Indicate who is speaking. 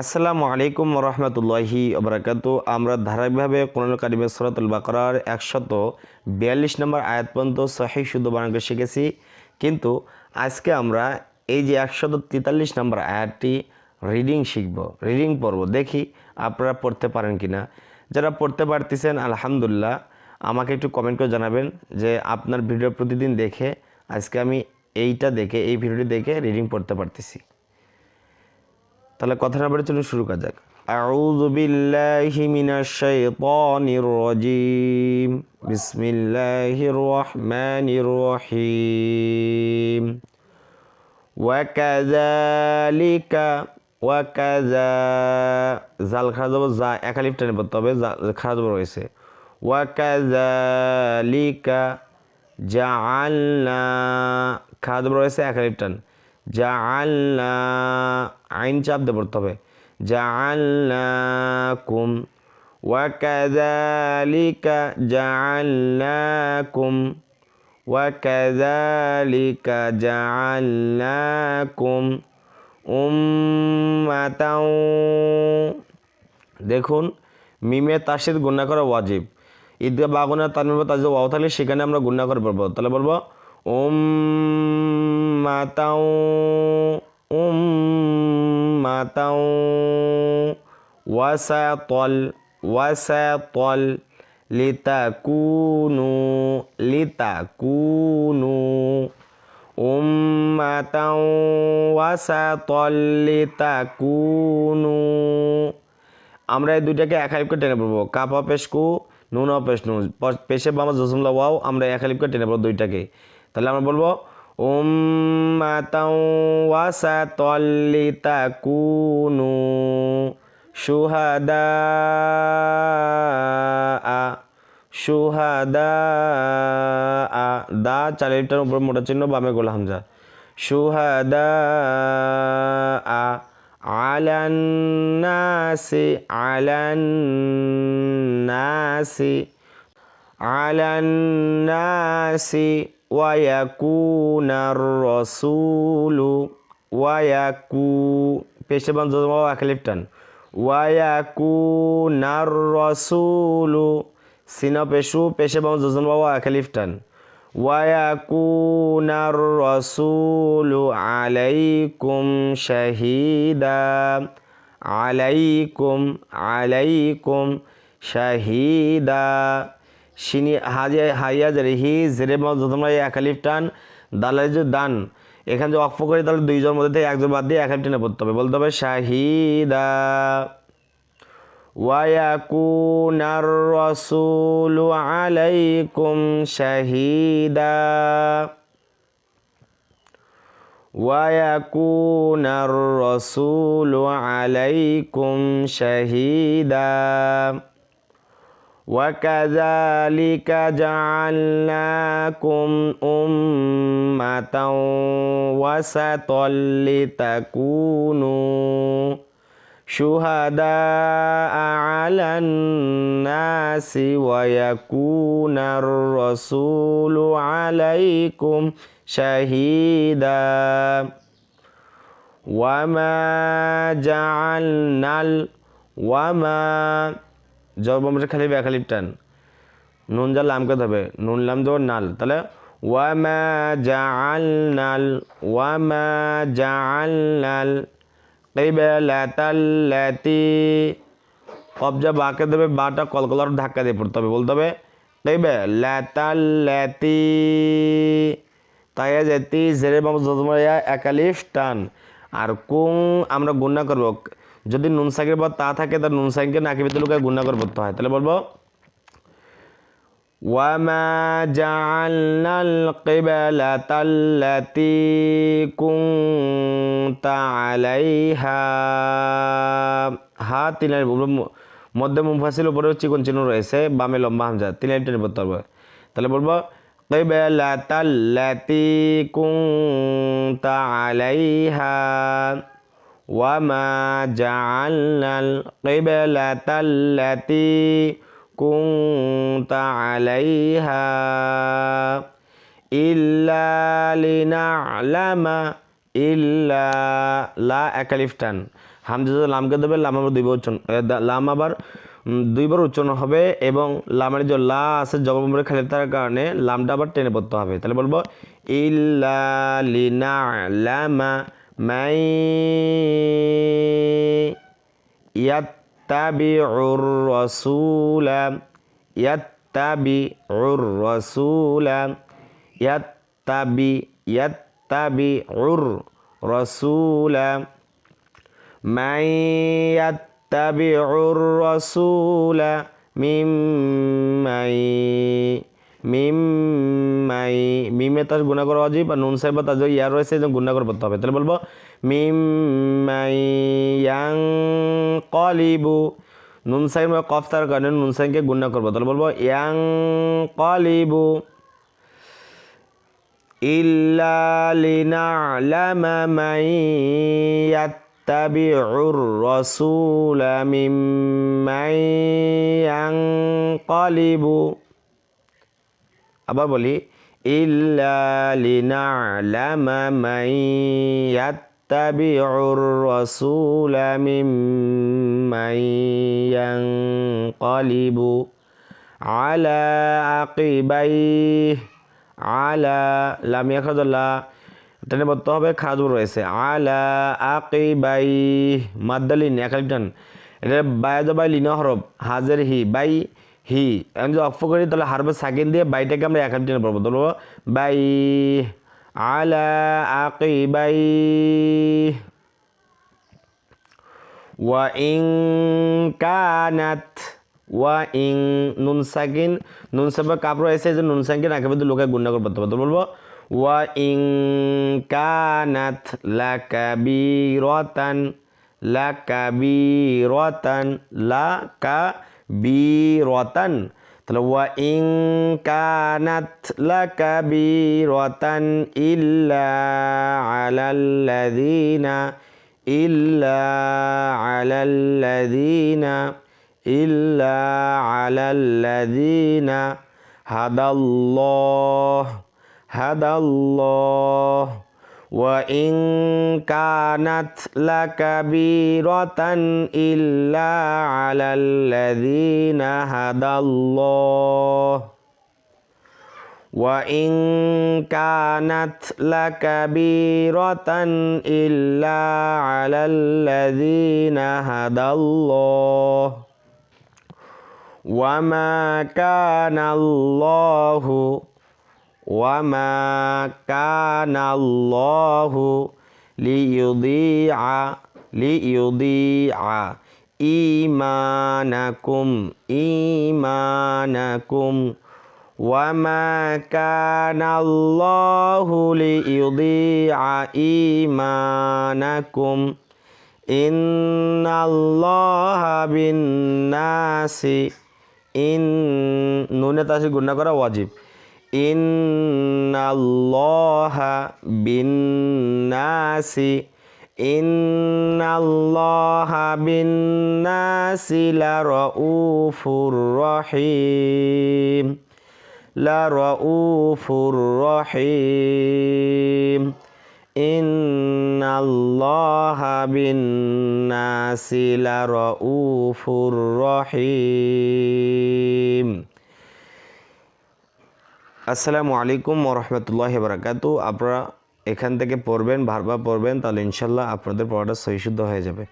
Speaker 1: আসসালামু আলাইকুম রহমতুল্লাহি অবরাকাতু আমরা ধারাবাহিকভাবে কোরআন কারিমের সরাতুল বাকরার একশত বিয়াল্লিশ নম্বর আয়াত পর্যন্ত সহি শুদ্ধ বানানকে শিখেছি। কিন্তু আজকে আমরা এই যে একশত তেতাল্লিশ নম্বর আয়াতটি রিডিং শিখব রিডিং পড়ব। দেখি আপনারা পড়তে পারেন কি না যারা পড়তে পারতেছেন, আলহামদুলিল্লাহ, আমাকে একটু কমেন্ট করে জানাবেন যে আপনার ভিডিও প্রতিদিন দেখে আজকে আমি এইটা দেখে, এই ভিডিওটি দেখে রিডিং পড়তে পারতেছি। তাহলে কথা না বলে চলুন, শুরু করা যাক। আউযু বিল্লাহি মিনাশ শাইতানির রাজিম। বিসমিল্লাহির রহমানির রহিম। ওয়াকাযালিকা ওয়াকাযা জাল খারাপ যাব, যা একালিফ টেনে পড়তে হবে জা খারাপ যাব রয়েছে ওয়াকাযালিকা জাআলনা। খারাপ যাব রয়েছে জাআলনা আইন চাপ দিয়ে পড়তে হবে। জাআলনাকুম ওয়াকাযালিকা জাআলনাকুম ওয়াকাযালিকা জাআলনাকুম উম্মাতাও। দেখুন, মিমে তাসিদ গুণা করা ওয়াজিব। ঈদগা বাগুনা তানমিমে তাজিদ ওয়াও থাকলে সেখানে আমরা গুণা করে পড়ব। তাহলে বলব উম্মাতাও উম্মাতাও, ওয়াসাতল ওয়াসাতল, লিতাকুনু লিতাকুনু, উম্মাতাও, ওয়াসাতল, লিতাকুনু। আমরা এই দুইটাকে এক আলিফকে টেনে পড়ব। কাপা পেশকু নুন পেশ নুন। পেশে বামা জসুমলা ওয়াও, আমরা এক আলিফকে টেনে পড়ব দুইটাকে। তাহলে আমরা বলব, উম্মাতাও ওয়াসাতল লিতাকুনু শুহাদা শুহাদা দা চালিটার উপর মোটা চিহ্ন, বামে গোলা হামজা। শুহাদা আলান্নাসি আলান্নাসি আলান্নাসি ওয়াকুনার রসুলু ওয়াকু পেশে বান একালিফটান ওয়াকুনার রসুলু সিনা পেশু পেশে বাম যোজন বাবা একালিফটান ওয়াকুনার রসুলু আলাইকুম শাহিদা আলাইকুম আলাইকুম শাহিদা সিনি হাজিয়া হাইয়া জেরে হি জেরে মা তোমরা একালিফ টান দালাই যে দান এখানে যে অক্ষ করি তাহলে দুইজন মধ্যে থেকে একজন বাদ দিয়ে একালিফ টেনে পড়তে হবে বলতে হবে শাহিদা ويكون الرسول عليكم شهيدا ويكون الرسول عليكم شهيدا وكذلك جعلناكم أمة وسطا لتكونوا شهداء على الناس ويكون الرسول عليكم شهيدا. وما جعلنا وما জব আমরা খালি ব্যাখালিপ টান। নুন যা লামকে হবে নুন লাম দেওয়ার নাল। তাহলে ওয়ামা জাআলনাল ওয়ামা জাআলনাল কেবেলাতাল্লাতি কবজা বাকে দেবে বাটা কলকলার ধাক্কা দিয়ে পড়তে হবে, বলতে হবে কেবেলাতাল্লাতি তাই যেতি জেরে বাবুয়া একালিফ টান। আর কুং আমরা গুণা করব যদি নুন সাইকের পর তা থাকে তার নুন সাইকে নাকি ভিতরে লুকায় গুণা করে পড়তে হয় তাহলে বলবো وما جعلنا القبلة التي كنت عليها হা তিনের মধ্যে মুফাসিল উপরে চিকন চিহ্ন রয়েছে বামে লম্বা হামজা তিনের টেনে পড়তে হবে তাহলে বলবো قبلة التي كنت عليها وما جعلنا القبلة التي كنت عليها إلا لنعلم ইল্লা লা একালিফ টান হামজা যদি লামকে দেবে লাম আবার দুইবার উচ্চারণ এ, দা- লাম আবার উম, দুইবার উচ্চারণ হবে এবং লামের যে লা আছে জবর খালি থাকার কারণে লামটা আবার টেনে পড়তে হবে তাহলে বলবো ইল্লা লিনা লামা من يتبع الرسول يتبع الرسول يتبع يتبع الرسول من يتبع الرسول ممن মিম মাই, মিমে তার গুণা করা অজীব আর নুন সাহেব তার ইয়া রয়েছে এবং গুণা করে পড়তে হবে। তাহলে বলব, মিম মাই ইয়াং কলিবু, নুন সাহেব বা কফ তার কারণে নুন সাহেবকে গুণা করব। তাহলে বলব, ইয়াং কলিবু ইত্তাবিউর রসুল মিম্মাই ইয়াংকলিবু আবাৰ বলি ইাল মাই বিৰো আলা আকে বাই আলা লামিনে বৰ্তমান খাৰবোৰ ৰৈ আছে আ লা আকে বাই মাদিন একেজন। এতিয়া বাইজ বাই লীন হাজের হি বাই হি, আমি যদি অক্ষ করি তাহলে হারবে সাকিন দিয়ে বাইটাকে আমরা একালিটানে পড়ব। তো বলব বাই আলা আকিবাই ওয়া ইং কানাত ওয়া ইং নুন সাকিন। নুন সাবা কাপ রয়েছে যে নুন সাকিন আগে কিন্তু লোকে গুণা করে পড়তে পারতো বলব, ওয়া ইং কানাত লা কাবিরাতান লা বিরতান তাহলে ওয়া ইং কানাত লাকাবিরাতান ইল্লা আলাল্লাযিনা ইল্লা আলাল্লাযিনা ইল্লা আলাল্লাযিনা হাদাল্লাহ হাদাল্লাহ وإن كانت لكبيرة إلا على الذين هدى الله. وإن كانت لكبيرة إلا على الذين هدى الله. وما كان الله وما كان الله ليضيع ليضيع إيمانكم إيمانكم وما كان الله ليضيع إيمانكم إن الله بالناس ইন নুনে তাসি গুণা করা ওয়াজিব ইন্নাল্লাহা বিন্নাসি ইন্নাল্লাহা বিন্নাসি লারাউফুর রহিম লারাউফুর রহিম ইন্নাল্লাহা বিন্নাসি লারাউফুর রহিম। আসসালামু আলাইকুম ওরহমতুল্লাহ বারাকাতু। আপনারা এখান থেকে পড়বেন, বারবার পড়বেন, তাহলে ইনশাল্লাহ আপনাদের পড়াটা সহিশুদ্ধ হয়ে যাবে।